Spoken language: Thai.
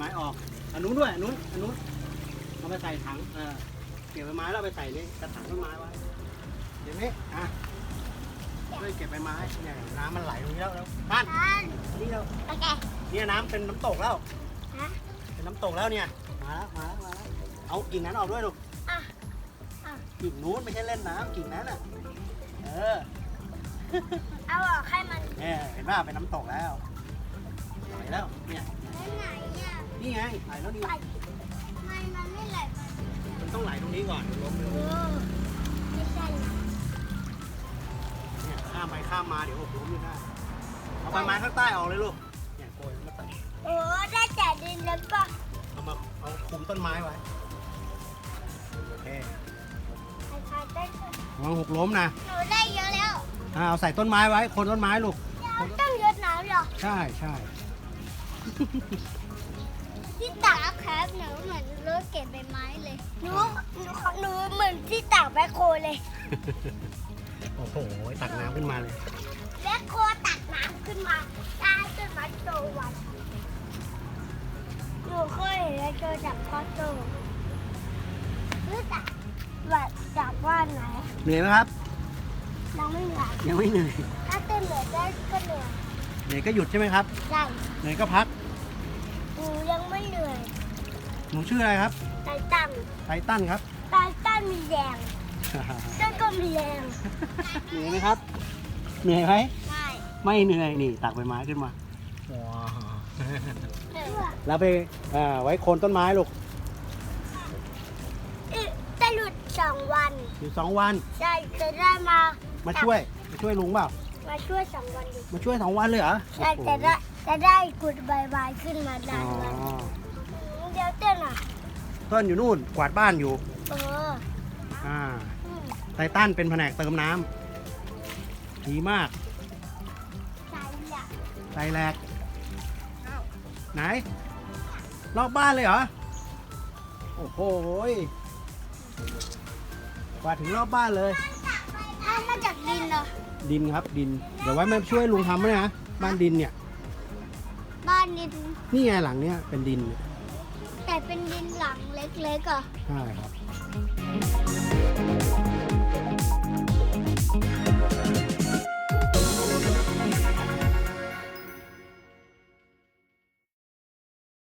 ไม้ออกอันนู้นด้วยอันนู้นอันนู้นเอาไปใส่ถังเออเก็บใบไม้แล้วเอาไปใส่ในกระถางต้นไม้ไว้เดี๋ยวนี้อะช่วยเก็บใบไม้เนี่ยน้ำมันไหลตรงนี้แล้วแล้วบ้านท่านนี่เราโอเคเนี่ยน้ำเป็นน้ำตกแล้วฮะเป็นน้ำตกแล้วเนี่ยมาแล้วมาแล้วมาแล้วเอากิ่งนั้นออกด้วยลูกอะอะกิ่งนู้นไม่ใช่เล่นน้ำกิ่งนั้นอะเออเอาออกให้มันเนี่ยเห็นว่าเป็นน้ำตกแล้ว นี่ไงไหลแล้วนี่ไหลมันมันไม่ไหลมามันต้องไหลตรงนี้ก่อนลงโอ้ไม่ใช่นะเนี่ยข้ามไปข้ามมาเดี๋ยวหกล้มอยู่ได้เอาใบไม้ข้างใต้ออกเลยลูกเนี่ยโกยมาตัดโอ้ได้แต่ดินแล้วก็เอามาเอาคุมต้นไม้ไว้โอเคใครๆได้ระวังหกล้มนะหนูได้เยอะแล้วอ่าเอาใส่ต้นไม้ไว้ คนต้นไม้ลูกเราต้องยดน้ำเหรอ ใช่ใช่ ที่ตักครับหนูเหมือนรถเก็บใบไม้เลยหนูหนูหนูเหมือนที่ตักแบคโคเลยโอ้โห ตักน้ำขึ้นมาเลย แบคโคตักน้ำขึ้นมาได้ต้นไม้โตวันหนูเคยเห็นแบคโคจากพ่อโตรู้จักว่าจากว่านไหนเหนื่อยไหมครับเราไม่เหนื่อยยังไม่เหนื่อยถ้าเต้นเหนื่อยได้ก็เหนื่อยเหนื่อยก็หยุดใช่ไหมครับใช่เหนื่อยก็พักหนูยังไม่เหนื่อย หนูชื่ออะไรครับ ไตตันไททันครับ ไตตันมีแรงต้นก็มีแรงเหนื่อยไหมครับ เหนื่อยไหมใช่ไม่เหนื่อยนี่ตักใบไม้ขึ้นมาว้าวเออแล้วไปอ่าไว้โคนต้นไม้ลูกเอ๊ะจะหลุดสองวันอยู่สองวันใช่จะได้มา มาช่วยมาช่วยลุงเปล่ามาช่วยสองวันดูมาช่วยสองวันเลยเหรอใช่โอ้โหจะได้จะได้กุดใบใบายขึ้นมาอ๋ได้อวัน เดี๋ยวเต้นอะต้นอยู่นู่นกวาดบ้านอยู่ เอออ่า อืมไททันเป็นแผนกเติมน้ำดีมากใช่ละใจแหลกไหนรอบบ้านเลยเหรอ โอ้โหยกวาดถึงรอบบ้านเลยเอามาจากดินเหรอดินครับดิน เดี๋ยวไว้มาช่วยลุงทำด้วยนะ บ้านดินเนี่ย บ้านดินนี่ไงหลังเนี้ยเป็นดิน แต่เป็นดินหลังเล็กๆอะ ใช่ครับ